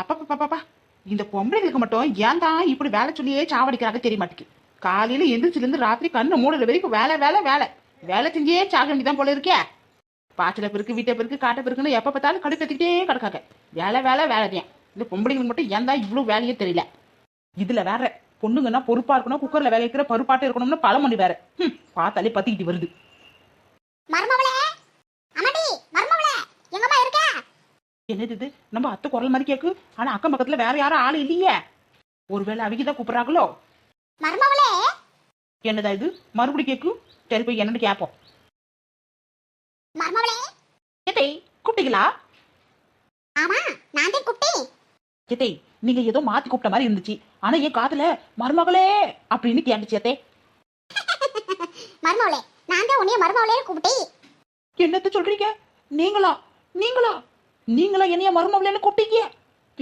அப்பப்பா இந்த பொம்பளைகளுக்கு மட்டும் ஏன் தான் இப்படி வேலை சொல்லியே சாவடிக்கிறாங்க தெரிய மாட்டேங்குது. காலையில எந்திரிச்சிலிருந்து ராத்திரி கண்ணு மூடுற வரைக்கும் வேலை வேலை வேலை. வேலை செஞ்சே சாக வேண்டிதான் போல இருக்கே. பாட்டில பெருக்கு வீட்டை பெருக்கு காட்டை பெருக்குன்னு எப்ப பார்த்தாலும் கடுக்கத்திக்கிட்டே கிடக்காங்க. வேலை வேலை வேலை தான். இந்த பொம்பளைங்களுக்கு மட்டும் ஏன் தான் இவ்வளவு வேலையே தெரியல. இதுல வேற பொண்ணுங்கன்னா பொறுப்பா இருக்கணும் குக்கர்ல வேலை வைக்கிற பருப்பாட்டு இருக்கணும்னு பழமொழி வேற. பார்த்தாலே பத்திக்கிட்டு வருது. மர்மவளே அம்மாடி மருமவளே எங்கம்மா இருக்க என்னது இது? நம்ம அத்தை குரல் மாதிரி கேக்கு. ஆனா அக்கம் பக்கத்துல வேற யாரும் ஆள் இல்லையே. ஒருவேளை அவங்க தான் கூப்பிடுறாங்களோ? மருமவளே என்னதா இது? மறுபடியும் கேக்கு. சரி போய் என்னன்னு கேட்போம் மருமவளே ஏத்தை கூப்பிட்டீங்களா? ஆமா நான் தான் கூப்பிட்டேன் ஏத்தை நீங்க ஏதோ மாத்தி கூப்பிட்ட மாதிரி இருந்துச்சு. ஆனா என் காதுல மருமகளே! அப்படின்னு கேட்டுச்சு ஏத்தே மருமவளே நான் தான் உன்னைய மருமவளே கூப்பிட்டேன் என்னத்த சொல்றீங்க? நீங்களா? நீங்களா? நீங்களா என்னைய மருமகளேன்னு கூப்பிட்டீங்க?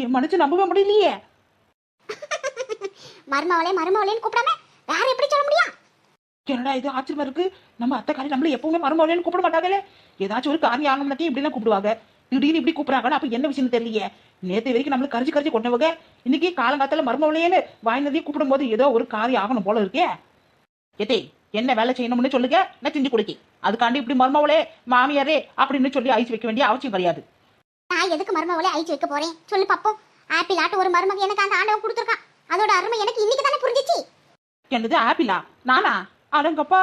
என் மனசு நம்பவே முடியலையே. மருமவளே மருமவளேன்னு கூப்பிடாம வேற எப்படி சொல்ல முடியும்? என்னடா இது ஆச்சரியமா இருக்கு? நம்ம அத்தைக்காரி நம்மள எப்பவுமே மருமகளேன்னு கூப்பிட மாட்டாங்களே? ஏதாச்சும் ஒரு காரியம் இப்படி தான் கூப்பிடுவாங்க. திடீர்னு இப்படி கூப்பிடுறாங்கன்னா அப்ப என்ன விஷயம் தெரியலையே. நேத்து வரைக்கும் நம்மளுக்கு கரிச்சு கரிச்சு கொண்டவங்க. இன்னைக்கு காலங்காத்தால மருமகளேன்னு வாய்ந்ததையும் கூப்பிடும் போது ஏதோ ஒரு காரியம் ஆகணும் போல இருக்கே. எதே என்ன வேலை செய்யணும்னு சொல்லுங்க. நான் செஞ்சு கொடுக்கி அதுக்காண்டி இப்படி மருமவளே மாமியாரே அப்படின்னு சொல்லி ஐஸ் வைக்க வேண்டிய அவசியம் கிடையாது. நான் எதுக்கு மருமவளே அழிச்சு வைக்க போறேன்? சொல்லு பாப்போம் ஆப்பிள் ஆட்டு ஒரு மருமக எனக்கு அந்த ஆண்டவன் கொடுத்துருக்கான். அதோட அருமை எனக்கு இன்னைக்கு தானே புரிஞ்சிச்சு? என்னது ஆப்பிளா? நானா? அடங்கப்பா.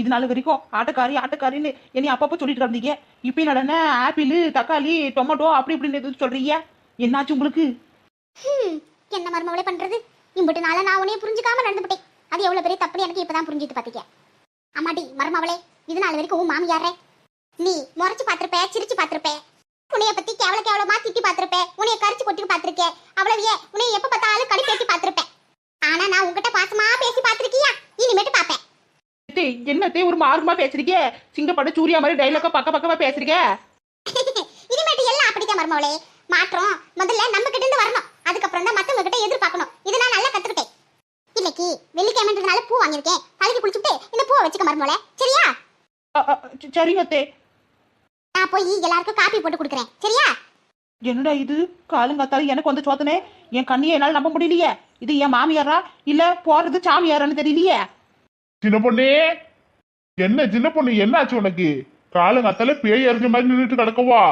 இது நாள் வரைக்கும் ஆட்டக்காரி ஆட்டக்காரின்னு என்னை அப்பப்போ சொல்லிட்டு இருந்தீங்க இப்போ நடன ஆப்பிள் தக்காளி டொமேட்டோ அப்படி இப்படின்னு எதுவும் சொல்றீங்க? என்னாச்சு உங்களுக்கு? என்ன மருமவளே பண்றது? இம்பிட்டு நாள நான் உன்னைய புரிஞ்சுக்காம நடந்துபிட்டேன். அது எவ்வளவு பெரிய தப்புன்னு எனக்கு இப்பதான் புரிஞ்சுட்டு பாத்தீங்க அம்மாடி மருமவளே இது நாள் வரைக்கும் உன் மாமியாரே நீ முறைச்சு பாத்திருப்ப சிரிச்சு பாத்திருப்ப உன்னைய பத்தி கேவல கேவலமா திட்டி பாத்திருப்ப உன்னைய கரிச்சு கொட்டி பாத்திருக்கேன் அவ்வளவையே உன்னைய எப்ப பார்த்தாலும் கடி பேசி பாத்திருப்பேன் ஆனா நான் உன்கிட்ட பாசமா பேசி பாத்திருக்கியா இனிமேட்டு பாப்பேன் என்னத்தே ஒரு மாறுமா பேசுறீங்க? சிங்கப்பட சூர்யா மாதிரி டைலாக்கா பக்க பக்கமா பேசுறீங்க? இனிமேட்டு எல்லாம் அப்படிதான் மருமவளே மாற்றம் முதல்ல நம்ம கிட்ட இருந்து வரணும். அதுக்கப்புறம் தான் மத்தவங்க கிட்ட எதிர்பார்க்கணும். இதை நான் நல்லா கத்துக்கிட்டேன். இன்னைக்கு வெள்ளிக்கிழமைன்றதுனால பூ வாங்கியிருக்கேன். தலைக்கு குளிச்சுட்டு இந்த பூவை வச்சுக்க மருமவளே சரியா? சரிங்க அத்தே. நான் போய் எல்லாருக்கும் காப்பி போட்டு கொடுக்குறேன். சரியா? என்னடா இது? காலங்காத்தால எனக்கு வந்து சோதனை என் கண்ணியை என்னால நம்ப முடியலையே. இது என் மாமியாரா? இல்ல போறது சாமியாரான்னு தெரியலையே. சின்ன பொண்ணே. என்ன சின்ன பொண்ணு? என்னாச்சு உனக்கு? காலங்கத்தால பேய் எறிஞ்ச மாதிரி நின்றுட்டு கிடக்கவா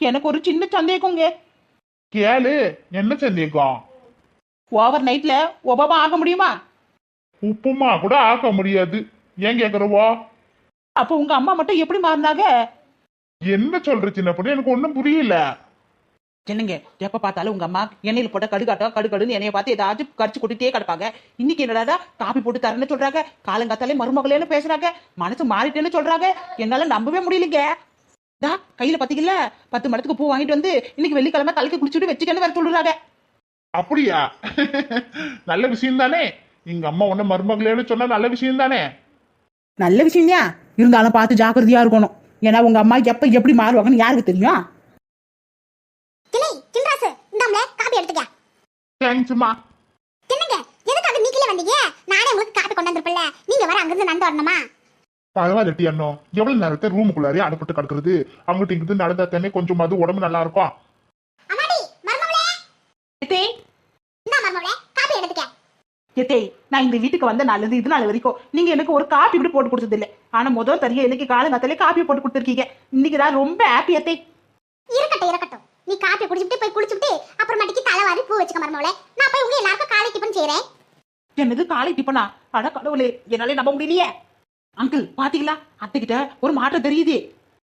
எனக்கு ஒரு சின்ன சந்தேகங்க. கேளு. என்ன சந்தேகம்? ஓவர் நைட்ல ஒபாமா ஆக முடியுமா? உப்புமா கூட ஆக்க முடியாது. ஏன் கேக்குறவோ அப்போ உங்க அம்மா மட்டும் எப்படி மாறினாங்க? என்ன சொல்ற சின்ன பொண்ணு? எனக்கு ஒண்ணும் புரியல. என்னங்க எப்ப பார்த்தாலும் உங்க அம்மா எண்ணெயில போட்ட கடுகாட்டம் கடுகடுன்னு என்னைய பார்த்து ஏதாச்சும் கரிச்சு கொட்டிட்டே கிடப்பாங்க. இன்னைக்கு என்னடா காப்பி போட்டு தரேன்னு சொல்றாங்க. காலங்காத்தாலே மருமகளேன்னு பேசுறாங்க. மனசு மாறிட்டேன்னு சொல்றாங்க. என்னால நம்பவே முடியலைங்க. தா கையில பாத்தீங்கல்ல? பத்து மடத்துக்கு பூ வாங்கிட்டு வந்து இன்னைக்கு வெள்ளிக்கிழமை தலைக்கு குளிச்சுட்டு வச்சுக்கன்னு வேற சொல்றாங்க. அப்படியா? நல்ல விஷயம் தானே எங்க அம்மா உன்ன மருமகளேன்னு சொன்னா நல்ல விஷயம் தானே நல்ல விஷயம்யா. இருந்தாலும் பார்த்து ஜாக்கிரதையா இருக்கணும். ஏன்னா உங்க அம்மா எப்ப எப்படி மாறுவாங்கன்னு யாருக்கு தெரியும்? கிளை சின்ராசு இந்தாம்ல காப்பி எடுத்துக்க. தேங்க்ஸ்மா என்னங்க எதுக்காக நீங்களே வந்தீங்க? நானே உங்களுக்கு காப்பி கொண்டு வந்திருப்பேன்ல. நீங்க வர அங்கிருந்து நடந்து வரணுமா? பரவாயில்லட்டி அண்ணோ. எவ்வளவு நேரத்தை ரூமுக்குள்ளாரே அடப்பட்டு கிடக்குறது? அங்கிட்டு இங்கிட்டு நடந்தா தானே கொஞ்சமாவது உடம்பு நல்லா இருக்கும் அம்மாடி மருமவளே எத்தே இந்தா மருமவளே காப்பி எடுத்துக்க எத்தே நான் இந்த வீட்டுக்கு வந்த நாள்ல இது நாள் வரைக்கும் நீங்க எனக்கு ஒரு காப்பி கூட போட்டு கொடுத்தது இல்ல ஆனா முதல் தரிய எனக்கு காலங்காத்தாலே காப்பி போட்டு கொடுத்துருக்கீங்க. இன்னைக்கு தான் ரொம்ப ஹாப்பி எத்தே. இருக்கட்டும் இருக்கட்டும். நீ காப்பி குடிச்சிட்டு போய் குளிச்சுட்டு அப்புறமாட்டிக்கு தலைவாரி பூ வச்சுக்க மருமவளே நான் போய் உங்க எல்லாருக்கும் காலை டிஃபன் செய்றேன். என்னது காலை டிப்பனா அட கடவுளே என்னாலே நம்ப முடியலையே. அங்கிள் பாத்தீங்களா? அத்தை கிட்ட ஒரு மாற்றம் தெரியுது.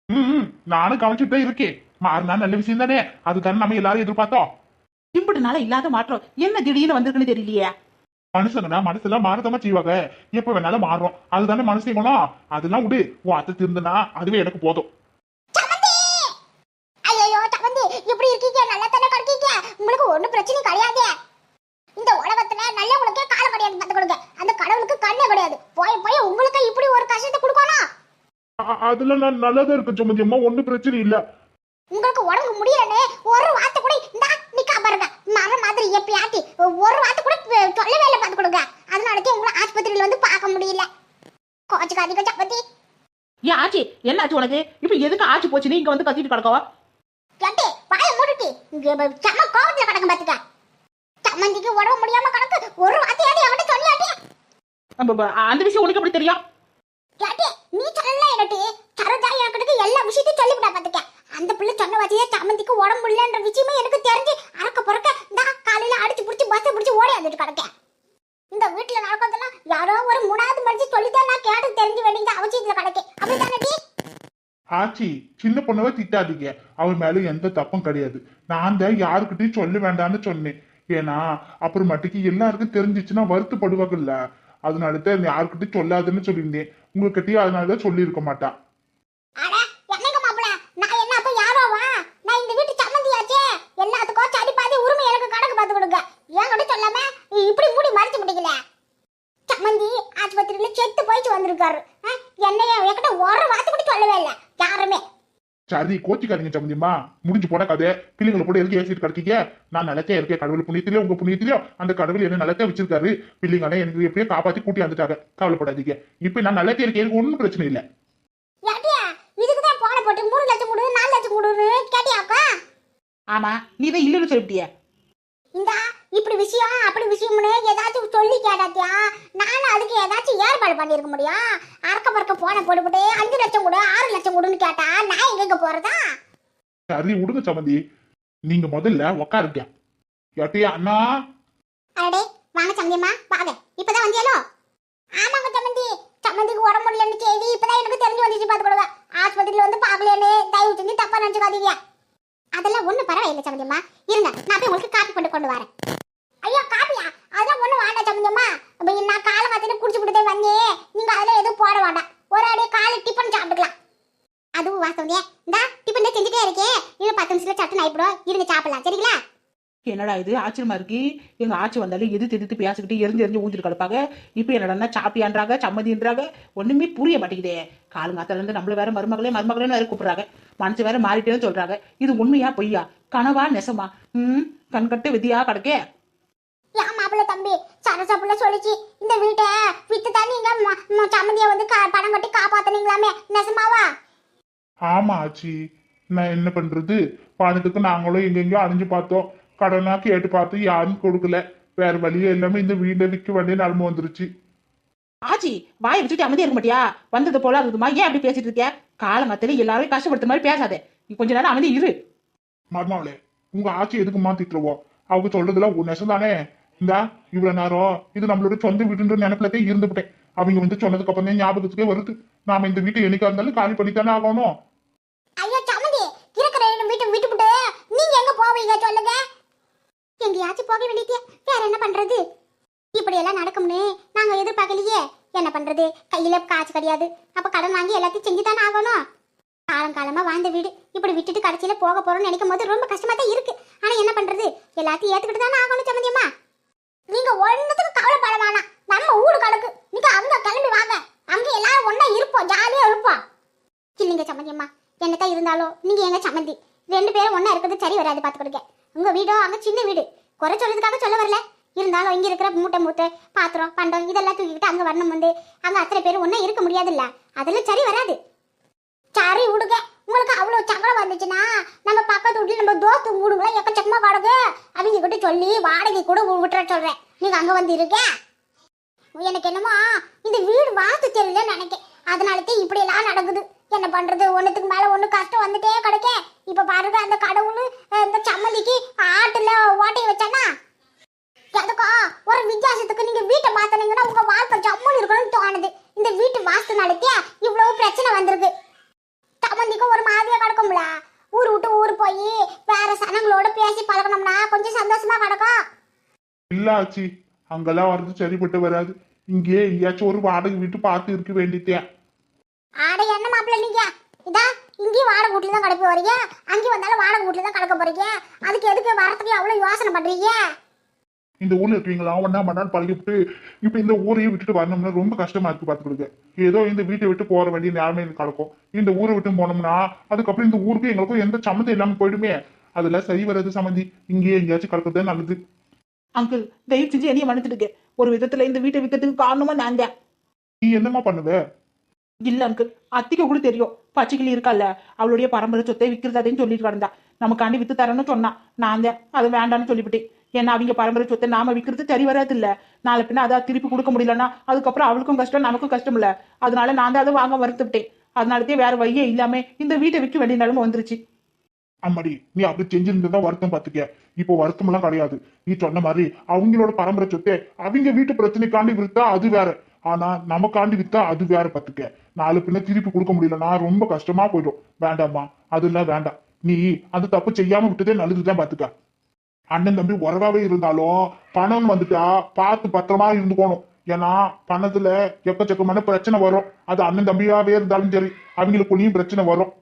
ம் நானும் கவனிச்சுட்டு தான் இருக்கேன். மாறினா நல்ல விஷயம் தானே. அதுதானே நம்ம எல்லாரும் எதிர்பார்த்தோம். சிம்பிடுனால இல்லாத மாற்றம். என்ன திடீர்னு வந்திருக்குன்னு தெரியலையே. மனுஷங்கன்னா மனசெல்லாம் மாறதாம செய்வாங்க எப்ப வேணாலும் மாறும் அதுதானே மனசு குணம்? அதெல்லாம் விடு. உன் அத்தை திருந்தனா அதுவே எனக்கு போதும். எப்படி இருக்கீங்க நல்லா தானே இருக்கீங்க? உங்களுக்கு ஒண்ணும் பிரச்சனை கிடையாது. இந்த உலகத்துல நல்லவங்களுக்கே காலம் கிடையாது பார்த்து கொடுங்க அந்த கடவுளுக்கு கண்ணே கிடையாது. போய் போய் உங்களுக்கு இப்படி ஒரு கஷ்டத்தை கொடுக்கணும்? அ- அதெல்லாம் நான் நல்லதா இருக்கு சுமதி அம்மா. ஒன்னும் பிரச்சனை இல்ல. உங்களுக்கு உடம்பு முடியலன்னு ஒரு வார்த்தை கூட இந்த நிக்கா பாருங்க மர மாதிரி எப்பயாட்டி ஒரு வார்த்தை கூட சொல்லவே இல்லை பார்த்து கொடுங்க அதனாலதான் உங்களை ஆஸ்பத்திரியில வந்து பார்க்க முடியல. கோச்சுக்காதீங்க சப்பத்தி. ஏன் ஆச்சு என்ன ஆச்சு உனக்கு? இப்ப எதுக்கு ஆச்சு போச்சுன்னு இங்க வந்து கத்திட்டு கிடக்கவா? கேட்டு வாய மூடிட்டு. இங்க ப- செம கோவத்துல கிடக்கு பாத்துக்க சம்மந்திக்கு உடம்பு முடியாம கிடக்கு. ஒரு வார்த்தையாவது என்கிட்ட சொல்லியாட்டி. அந்த விஷயம் உனக்கு எப்படி தெரியும்? கேட்டி நீ சொல்லல எனக்கு சரோஜா என்கிட்ட எல்லா விஷயத்தையும் சொல்லிவிட்டா பாத்துக்க அந்த பிள்ளை சொன்ன வச்சே சம்மந்திக்கு உடம்பு இல்லைன்ற விஷயமே எனக்கு தெரிஞ்சு அறக்க பிறக்க நான் காலையில அடிச்சு பிடிச்சி பஸ்ஸை பிடிச்சி ஓடி வந்துட்டு கிடக்கேன். இந்த வீட்டுல நடக்கிறதெல்லாம் யாரோ ஒரு மூணாவது மனுஷன் சொல்லிதான் நான் கேட்டு தெரிஞ்சு வேண்டியது அவசியத்துல கிடக்கேன். அப்படித்தானே ஆச்சி சின்ன பொண்ணவை திட்டாதீங்க. அவன் மேல எந்த தப்பும் கிடையாது. நான் தான் யாருக்கிட்டையும் சொல்ல வேண்டாம்னு சொன்னேன். ஏன்னா அப்புறமாட்டுக்கு எல்லாருக்கும் தெரிஞ்சிச்சுன்னா வருத்தப்படுவாங்கல்ல. அதனால தான் யாருக்கிட்டையும் சொல்லாதுன்னு சொல்லியிருந்தேன். உங்ககிட்டயும் அதனால தான் சொல்லியிருக்க மாட்டான் அட என்னங்க மாப்பிள நான் என்ன அப்ப யாரோவா நான் இந்த வீட்டு சம்மந்தியாச்சே எல்லாத்துக்கும் சரி பாதி உரிமை எனக்கு கணக்கு பார்த்து கொடுங்க என்கிட்ட சொல்லாம? நீ இப்படி மூடி மறைச்சு முடிக்கல சம்மந்தி ஆஸ்பத்திரியில செத்து போயிட்டு வந்திருக்காரு. ஆ, என்னைய என்கிட்ட ஒரு வார்த்தை கூட சொல்லவே இல்லை. யாருமே. சரி கோச்சிக்காதீங்க சம்பந்தியம்மா முடிஞ்சு போன கதை. பிள்ளைங்களை கூட எதுக்கு ஏசிட்டு கிடைக்கீங்க. நான் நல்லத்தே இருக்கேன் கடவுள் புண்ணியத்திலயோ உங்க புண்ணியத்திலயோ அந்த கடவுள் என்ன நல்லத்தே வச்சிருக்காரு? பிள்ளைங்களே எனக்கு எப்படியோ காப்பாத்தி கூட்டி வந்துட்டாங்க கவலைப்படாதீங்க. இப்ப நான் நல்லத்தே இருக்கேன் எனக்கு ஒன்றும் பிரச்சனை இல்லை. ஏட்டியா இதுக்கு தான் போன போட்டு மூணு லட்சம் கொடு நாலு லட்சம் கொடுன்னு கேட்டியாக்கா ஆமா நீ தான் இல்லைன்னு சொல்லிட்டியே இந்த இப்படி விஷயம் அப்படி விஷயம்னு ஏதாச்சும் சொல்லி கேட்டாத்தியா? நானும் அதுக்கு ஏதாச்சும் ஏற்பாடு பண்ணிருக்க முடியும் அறக்க பறக்க போன போட்டுக்கிட்டு அஞ்சு லட்சம் கொடு ஆறு லட்சம் கொடுன்னு கேட்டா நான் எங்க போறதா? சரி விடுங்க சம்பந்தி நீங்க முதல்ல உக்காருங்க. ஏட்டியா அண்ணா. அடடே வாங்க சந்தியம்மா வாங்க. இப்பதான் வந்தியாலோ? ஆமாங்க சம்மந்தி சம்மந்திக்கு உடம்பு முடியலன்னு செய்தி இப்பதான் எனக்கு தெரிஞ்சு வந்துச்சு பாத்து கொடுங்க ஆஸ்பத்திரியில வந்து பாக்கலன்னு தயவு செஞ்சு தப்பா நினைச்சுக்காதீங்க. அதெல்லாம் ஒண்ணு பரவாயில்லை சமந்தியம்மா இருங்க நான் போய் உங்களுக்கு காப்பி கொண்டு கொண்டு வரேன். ஐயோ காப்பியா? அதெல்லாம் ஒண்ணு வேண்டாம் சமந்தியம்மா அப்ப நான் காலை பார்த்துட்டு குடிச்சு விட்டுதே வந்தே. நீங்க அதெல்லாம் எதுவும் போட வேண்டாம். ஒரு அடியே காலை டிஃபன் சாப்பிட்டுக்கலாம். அதுவும் வாசவனே இந்தா டிஃபன் செஞ்சுட்டே இருக்கேன் இன்னும் பத்து நிமிஷத்துல சட்டு நாய்ப்பிடும் இருங்க சாப்பிடலாம். சரிங்களா? என்னடா இது? ஆச்சரியமா இருக்கு. எங்க ஆட்சி வந்தாலும் எது திருத்து பேசிக்கிட்டு எரிஞ்சு எரிஞ்சு ஊஞ்சிட்டு கிடப்பாங்க இப்போ என்னடா சாப்பியான்றாங்க சம்மதின்றாங்க ஒண்ணுமே புரிய மாட்டேங்குதே. காலங்காத்தில இருந்து நம்மள வேற மருமகளே மருமகளே வேற கூப்பிடுறாங்க. மனசு வேற மாறிட்டேன்னு சொல்றாங்க. இது உண்மையா பொய்யா? கனவா நெசமா? ம் கண்கட்டு விதியா கிடக்கே? மாப்பிள்ள தம்பி சரசா புள்ள சொல்லிச்சு. இந்த வீட்டை வித்து தான் நீங்க சம்மந்திய வந்து கா- பணம் கட்டி காப்பாத்துனீங்களாமே நெசமாவா? ஆமா ஆச்சி. நான் என்ன பண்றது? பணத்துக்கு நாங்களும் எங்கெங்கயோ அழிஞ்சு பார்த்தோம். கடனா கேட்டு பார்த்து யாரும் கொடுக்கல. வேற வழியே எல்லாமே இந்த வீட்டை விற்க வேண்டிய நிலைமை வந்துருச்சு. ஆச்சி வாயை வச்சுட்டு அமைதியா இருக்க மாட்டியா? வந்தது போல இருக்குதுமா ஏன் அப்படி பேசிட்டு இருக்க காலங்கத்துல எல்லாரும் கஷ்டப்படுத்த மாதிரி பேசாதே. நீ கொஞ்ச நேரம் அமைதி இரு. மர்மாவளே உங்க ஆட்சி எதுக்குமா திட்டுருவோம் அவங்க சொல்றதுல ஒரு நெசம் தானே? இந்தா இவ்வளவு நேரம் இது நம்மளோட சொந்த வீடுன்ற நினைப்புலதே இருந்துவிட்டேன் அவங்க வந்து சொன்னதுக்கு அப்புறம் தான் ஞாபகத்துக்கே வருது. நாம இந்த வீட்டை என்னைக்கா இருந்தாலும் காலி பண்ணித்தானே ஆகணும். ஐயோ சம்மந்தி இருக்கிற இடம் வீட்டை விட்டுவிட்டு நீங்க எங்க போவீங்க சொல்லுங்க? எங்கேயாச்சும் போக வேண்டியது வேற என்ன பண்றது? இப்படி எல்லாம் நடக்கும்னு நாங்க எதிர்பார்க்கலையே. என்ன பண்றது? கையில காசு கிடையாது. அப்ப கடன் வாங்கி எல்லாத்தையும் செஞ்சு தானே ஆகணும். காலம் காலமா வாழ்ந்த வீடு. இப்படி விட்டுட்டு கடைசியில போக போறோம்னு நினைக்கும் போது ரொம்ப கஷ்டமா தான் இருக்கு. ஆனா என்ன பண்றது? எல்லாத்தையும் ஏத்துக்கிட்டு தானே ஆகணும் சம்மந்தியம்மா நீங்க ஒன்றுத்துக்கு கவலைப்பட வேணாம். நம்ம ஊடு கணக்கு. நீங்க அங்க கிளம்பி வாங்க. அங்க எல்லாரும் ஒன்னா இருப்போம். ஜாலியா இருப்போம். இல்லைங்க சம்மந்தியம்மா என்னதான் இருந்தாலும் நீங்க எங்க சம்மந்தி ரெண்டு பேரும் ஒன்னா இருக்கிறது சரி வராது பாத்துக்கிடுங்க உங்க வீடோ அங்க சின்ன வீடு. குறை சொல்றதுக்காக சொல்ல வரல. இருந்தாலும் இங்க இருக்கிற மூட்டை மூட்டை பாத்திரம் பண்டம் இதெல்லாம் தூக்கிக்கிட்டு அங்க வரணும் வந்து அங்க அத்தனை பேரும் ஒன்றும் இருக்க முடியாதுல்ல. அதெல்லாம் சரி வராது. சரி விடுங்க. உங்களுக்கு அவ்வளவு சங்கடம் வந்துச்சுன்னா நம்ம பக்கத்து வீட்டுல நம்ம தோஸ்து வீடுங்களா எக்கச்சக்கமா வாடகை? அவங்க கிட்ட சொல்லி வாடகை கூட விட்டுற சொல்றேன். நீங்க அங்க வந்து இருக்க எனக்கு என்னமோ இந்த வீடு வாஸ்து தெரியலன்னு நினைக்கேன். அதனாலதான் இப்படி எல்லாம் நடக்குது. என்ன பண்றது? ஒன்றுத்துக்கு மேல ஒன்று கஷ்டம் வந்துட்டே கிடைக்க. இப்ப பாருங்க அந்த கடவுள் இந்த சம்மதிக்கு ஆட்டுல ஓட்டையை வச்சானா? எதுக்கும் ஒரு வித்தியாசத்துக்கு நீங்க வீட்டை மாத்தினீங்கன்னா உங்க வாழ்க்கை ஜம்முன்னு இருக்கணும்னு தோணுது. இந்த வீட்டு வாஸ்து நடத்திய இவ்வளவு பிரச்சனை வந்திருக்கு. சம்மந்திக்கும் ஒரு மாதிரியா கிடக்கும்ல. ஊர் விட்டு ஊர் போய் வேற சனங்களோட பேசி பழகணும்னா கொஞ்சம் சந்தோஷமா கிடக்கும். இல்ல ஆச்சி அங்கெல்லாம் வர்றது சரிப்பட்டு வராது. இங்கேயே எங்கேயாச்சும் ஒரு வாடகை வீட்டு பார்த்து இருக்க வேண்டியதேன் ஆட என்ன மாப்பிள்ள நீங்க? இதா இங்கேயும் வாடகை வீட்டுல தான் கிடப்பி வரீங்க அங்கேயும் வந்தாலும் வாடகை வீட்டுல தான் கிடக்க போறீங்க? அதுக்கு எதுக்கு வரத்துக்கு அவ்வளவு யோசனை பண்றீங்க? இந்த ஊர்ல இருக்கீங்களா? ஒன்னா மண்ணால் பழகிவிட்டு இப்ப இந்த ஊரையே விட்டுட்டு வரணும்னா ரொம்ப கஷ்டமா இருக்கு பாத்துக்கிடுங்க ஏதோ இந்த வீட்டை விட்டு போற வேண்டிய நேரமே எனக்கு கிடக்கும் இந்த ஊரை விட்டு போனோம்னா அதுக்கப்புறம் இந்த ஊருக்கு எங்களுக்கும் எந்த சம்மந்தம் இல்லாம போயிடுமே. அதெல்லாம் சரி வராது சம்மந்தி. இங்கேயே எங்கேயாச்சும் கிடக்கிறது நல்லது. அங்கிள் தயவு செஞ்சு என்னைய மன்னிச்சிடுங்க. ஒரு விதத்துல இந்த வீட்டை விற்கிறதுக்கு காரணமா தான். நீ என்னம்மா பண்ணுவ? இல்ல அங்கிள். அத்திக்கு கூட தெரியும். பச்சைக்கிளி இருக்கால்ல அவளுடைய பரம்பரை சொத்தை விற்கிறதாதேன்னு சொல்லிட்டு கிடந்தா. நமக்காண்டி வித்து தரேன்னு சொன்னா. நான் தான். அது வேண்டாம்னு சொல்லிவிட்டேன். ஏன்னா அவங்க பரம்பரை சொத்தை நாம விற்கிறது சரி வராது இல்ல நாளை பின்ன அதை திருப்பி கொடுக்க முடியலன்னா அதுக்கப்புறம் அவளுக்கும் கஷ்டம் நமக்கும் கஷ்டம் இல்ல. அதனால நான் தான் அதை வாங்க மறுத்துவிட்டேன். அதனாலதே வேற வழியே இல்லாம இந்த வீட்டை விற்க வேண்டிய நிலைமை வந்துருச்சு. அம்மாடி நீ அப்படி செஞ்சிருந்தா வருத்தம் பாத்துக்க. இப்போ வருத்தம் எல்லாம் கிடையாது. நீ சொன்ன மாதிரி அவங்களோட பரம்பரை சொத்தை அவங்க வீட்டு பிரச்சனைக்காண்டி வித்தா அது வேற. ஆனா நமக்காண்டி வித்தா அது வேற பாத்துக்க. நாலு பின்ன திருப்பி கொடுக்க முடியலன்னா ரொம்ப கஷ்டமா போயிடும். வேண்டாம்மா அதெல்லாம் வேண்டாம். நீ அந்த தப்பு செய்யாம விட்டதே நல்லதுதான் பாத்துக்க. அண்ணன் தம்பி உறவாவே இருந்தாலும் பணம் வந்துட்டா பார்த்து பத்திரமா இருந்துக்கணும். ஏன்னா பணத்துல எக்கச்சக்கமான பிரச்சனை வரும். அது அண்ணன் தம்பியாவே இருந்தாலும் சரி அவங்களுக்குள்ளேயும் பிரச்சனை வரும்.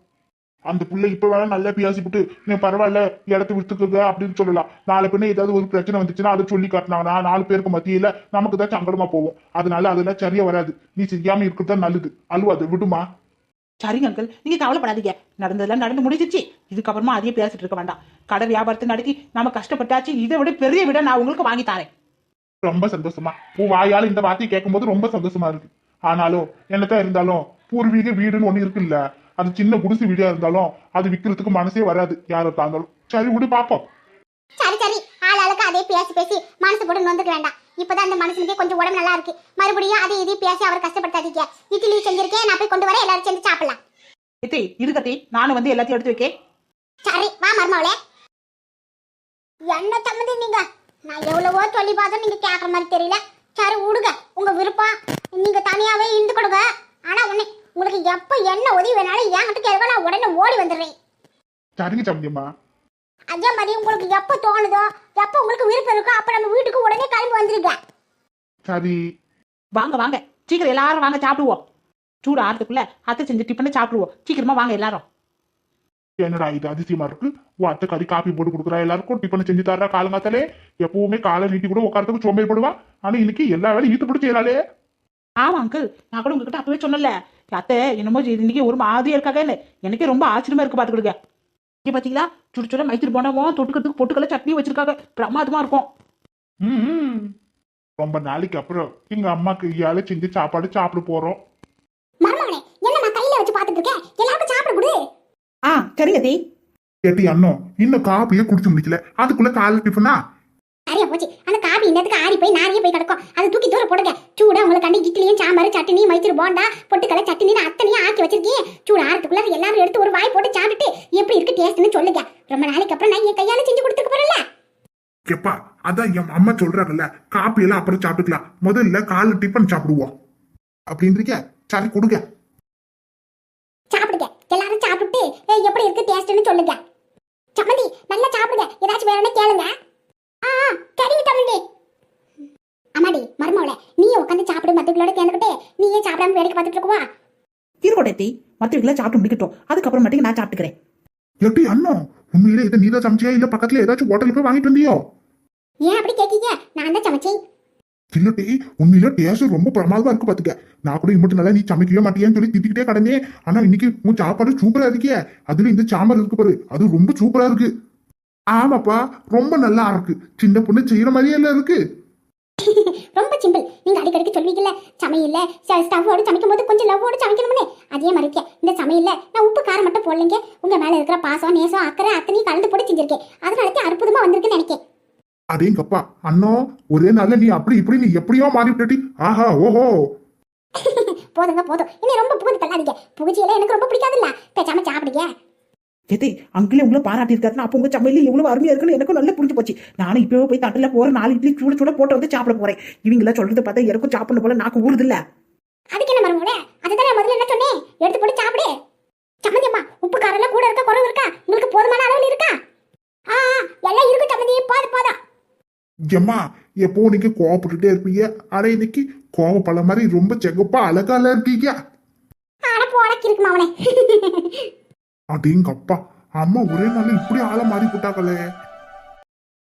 அந்த பிள்ளை இப்ப வேணா நல்லா பேசிவிட்டு நீ பரவாயில்ல இடத்த வித்துக்குங்க அப்படின்னு சொல்லலாம். நாலு பின்ன ஏதாவது ஒரு பிரச்சனை வந்துச்சுன்னா அதை சொல்லி காட்டினாங்கன்னா நாலு பேருக்கு மத்தியில நமக்கு தான் சங்கடமா போகும். அதனால அதெல்லாம் சரியா வராது. நீ செய்யாம இருக்கிறது தான் நல்லது. அழுவாது விடுமா? சரிங்க அங்கிள் நீங்க கவலைப்படாதீங்க. நடந்ததெல்லாம் நடந்து முடிஞ்சிச்சு இதுக்கப்புறமா அதையே பேசிட்டு இருக்க வேண்டாம். கடை வியாபாரத்தை நடத்தி நாம கஷ்டப்பட்டாச்சு. இதை விட பெரிய விட நான் உங்களுக்கு வாங்கி தரேன். ரொம்ப சந்தோஷமா. உன் வாயால இந்த வார்த்தையை கேட்கும்போது ரொம்ப சந்தோஷமா இருக்கு. ஆனாலும் என்னதான் இருந்தாலும் பூர்வீக வீடுன்னு ஒண்ணு இருக்குல்ல அது சின்ன குடிசை வீடா இருந்தாலும் அது விக்கிறதுக்கு மனசே வராது யாரை தாங்களும் சரி விடு பாப்போம். சரி சரி. ஆளாளுக்கு அதே பேசி பேசி மனசு போட்டு நொந்துக்க வேண்டாம். இப்பதான் அந்த மனுஷனுக்கே கொஞ்சம் உடம்பு நல்லா இருக்கு. மறுபடியும் அதை இதையும் பேசி அவர் கஷ்டப்படுத்தாதீங்க. இட்லி செஞ்சிருக்கேன் நான் போய் கொண்டு வரேன் எல்லாரும் சேர்ந்து சாப்பிடலாம். எத்தே இருக்கத்தே நானும் வந்து எல்லாத்தையும் எடுத்து வைக்கேன். சரி வா மருமவளே என்ன தம்பி நீங்க? நான் எவ்வளவோ சொல்லி பார்த்தோம் நீங்க கேட்கற மாதிரி தெரியல. சரி விடுங்க உங்க விருப்பம். நீங்க தனியாவே இருந்து கொடுங்க. ஆனா உன்னை உங்களுக்கு எப்ப என்ன உதவி வேணாலும் என்கிட்ட கேட்க நான் உடனே ஓடி வந்துடுறேன். சரிங்க சம்பியம்மா அதே மாதிரி உங்களுக்கு எப்ப தோணுதோ எப்ப உங்களுக்கு விருப்பம் இருக்கோ அப்ப நம்ம வீட்டுக்கு உடனே கிளம்பி வந்துருங்க சரி. வாங்க வாங்க. சீக்கிரம் எல்லாரும் வாங்க சாப்பிடுவோம். சூடு ஆறதுக்குள்ள அத்தை செஞ்ச டிஃபனை சாப்பிடுவோம். சீக்கிரமா வாங்க எல்லாரும். என்னடா இது அதிசயமா இருக்கு? உன் அத்தை கறி காப்பி போட்டு கொடுக்குறா எல்லாருக்கும் டிஃபன் செஞ்சு தர்றா காலங்காத்தாலே எப்பவுமே காலை நீட்டி கூட உட்காரத்துக்கு சோம்பேறிப்படுவா ஆனா இன்னைக்கு எல்லா வேலையும் ஈத்து பிடிச்சி செய்யறாளே. ஆமா அங்கிள் நான் கூட உங்ககிட்ட அப்பவே சொன்னல அத்தை என்னமோ இன்னைக்கு ஒரு மாதிரியா இருக்காங்க எனக்கே ரொம்ப ஆச்சரியமா இருக்கு பாத்துக்கிடுங்க. இங்க பாத்தீங்களா? சுடு சுட மைத்திரி போனவும் தொட்டுக்கிறதுக்கு பொட்டுக்கல்ல சட்னி வச்சிருக்காங்க. பிரமாதமா இருக்கும். ம்ம். ரொம்ப நாளைக்கு அப்புறம் எங்க அம்மாக்கு இயால செஞ்சு சாப்பாடு சாப்பிட போறோம். மருமவளே என்னம்மா கையில வச்சு பாத்துட்டு எல்லாருக்கும் சாப்பிட கொடு. ஆ சரிங்க தே அண்ணன் இன்னும் காப்பியே குடிச்சு முடிக்கல. அதுக்குள்ள காலை டிஃபனா சரியா போச்சு. அந்த காபி இன்னத்துக்கு ஆறி போய் நாரியே போய் கிடக்கும். அது தூக்கி தூர போடுங்க. சூடா உங்களுக்கு கண்டி இட்லியும் சாம்பார் சட்னி மைத்திரி போண்டா பொட்டுக்கடலை சட்னி அத்தனையும் ஆக்கி வச்சிருக்கீங்க. சூடு ஆறதுக்குள்ள எல்லாரும் எடுத்து ஒரு வாய் போட்டு சாப்பிட்டுட்டு எப்படி இருக்கு டேஸ்ட்னு சொல்லுங்க. ரொம்ப நாளைக்கு அப்புறம் நான் என் கையால செஞ்சு கொடுத்துக்க போறேன்ல. எப்பா அதான் என் அம்மா சொல்றாங்கல்ல காப்பி எல்லாம் அப்புறம் சாப்பிட்டுக்கலாம். முதல்ல காலை டிஃபன் சாப்பிடுவோம். அப்படின்றீங்க? சரி கொடுங்க. சாப்பிடுங்க. எல்லாரும் சாப்பிட்டுட்டு ஏய், எப்படி இருக்கு டேஸ்ட்னு சொல்லுங்க. சம்மந்தி நல்லா சாப்பிடுங்க. ஏதாச்சும் வேணும்னா கேளுங்க. ஆ ஆ, சரிங்க சம்மந்தி. அம்மாடி மருமவளே நீ உட்காந்து சாப்பிடு. மத்தவங்களோட சேர்ந்துக்கிட்டு நீயே சாப்பிடாம வேடிக்கை பார்த்துட்டு இருக்குவா? இருக்கட்டும் தே மற்றவங்கள சாப்பிட்டு முடிக்கட்டும். அதுக்கப்புறம் மட்டும் நான் சாப்பிட்டுக்கிறேன். எப்படி அண்ணன் உண்மையிலே இதை நீதான் சமைச்சியா? இல்ல பக்கத்துல ஏதாச்சும் ஹோட்டலுக்கு போய் வாங்கிட்டு வந்தியோ? ஏன் அப்படி கேட்கீங்க நான் தான் சமைச்சேன். இல்லட்டி உண்மையில டேஸ்ட் ரொம்ப பிரமாதமா இருக்கு பாத்துக்க. நான் கூட இம்பட்டு நல்லா நீ சமைக்கவே மாட்டியான்னு சொல்லி திட்டிக்கிட்டே கடந்தேன். ஆனா இன்னைக்கு உன் சாப்பாடு சூப்பரா இருக்கியே அதுல இந்த சாம்பார் இருக்கு பாரு அது ரொம்ப சூப்பரா இருக்கு. ஆமாப்பா ரொம்ப நல்லா இருக்கு. சின்ன பொண்ணு செய்யற மாதிரியே எல்லாம் இருக்கு. ரொம்ப சிம்பிள். நீங்க அடிக்கடிக்கு சொல்வீங்கல்ல சமையல்ல ஸ்டவ்வோட சமைக்கும் போது கொஞ்சம் லவ்வோட சமைக்கணும்னு. அதே மாதிரி இருக்கேன் இந்த சமையல்ல நான் உப்பு காரம் மட்டும் போடலைங்க. உங்க மேல இருக்கிற பாசம் நேசம் அக்கறை அத்தனையும் கலந்து போட்டு செஞ்சிருக்கேன். அதனால அற்புதமா வந்திருக்குன்னு நினைக்கேன். அடேங்கப்பா அண்ணோ ஒரே நாள்ல நீ அப்படி இப்படி நீ எப்படியோ மாறி விட்டுட்டி. ஆஹா ஓஹோ. போதுங்க போதும். இனி ரொம்ப புகுந்து தள்ளாதீங்க. புகுச்சியெல்லாம் எனக்கு ரொம்ப பிடிக்காதுல்ல. பேசாம சாப்பிடுங்க. எதே அங்கிளே உங்களை பாராட்டி இருக்காருன்னா அப்போ உங்க சமையல் எவ்வளவு அருமையா இருக்குன்னு எனக்கும் நல்லா புரிஞ்சு போச்சு. நானும் இப்பவே போய் தட்டில் போற நாலு இட்லி சூட சூட போட்டு வந்து சாப்பிட போறேன். இவங்கள சொல்றது பார்த்தா எனக்கும் சாப்பிடணும் போல நாக்கு ஊறுது இல்ல அதுக்கு என்ன மருமகளே? அதுதான் நான் முதல்ல என்ன சொன்னேன் எடுத்து போட்டு சாப்பிடு. சம்மந்தி அம்மா உப்பு காரம் எல்லாம் கூட இருக்கா குறைவு இருக்கா? உங்களுக்கு போதுமான அளவில் இருக்கா? ஆ எல்லாம் இருக்கு சம்மந்தி. போதும் போதும். எம்மா எப்போ நீங்க கோவப்பட்டுட்டே இருப்பீங்க? ஆனா இன்னைக்கு கோவப்பட மாதிரி ரொம்ப செகப்பா அழகால இருக்கீங்க. அவனே அடேங்கப்பா அம்மா ஒரே நாள்ல இப்படி ஆள மாறி போட்டாங்களே.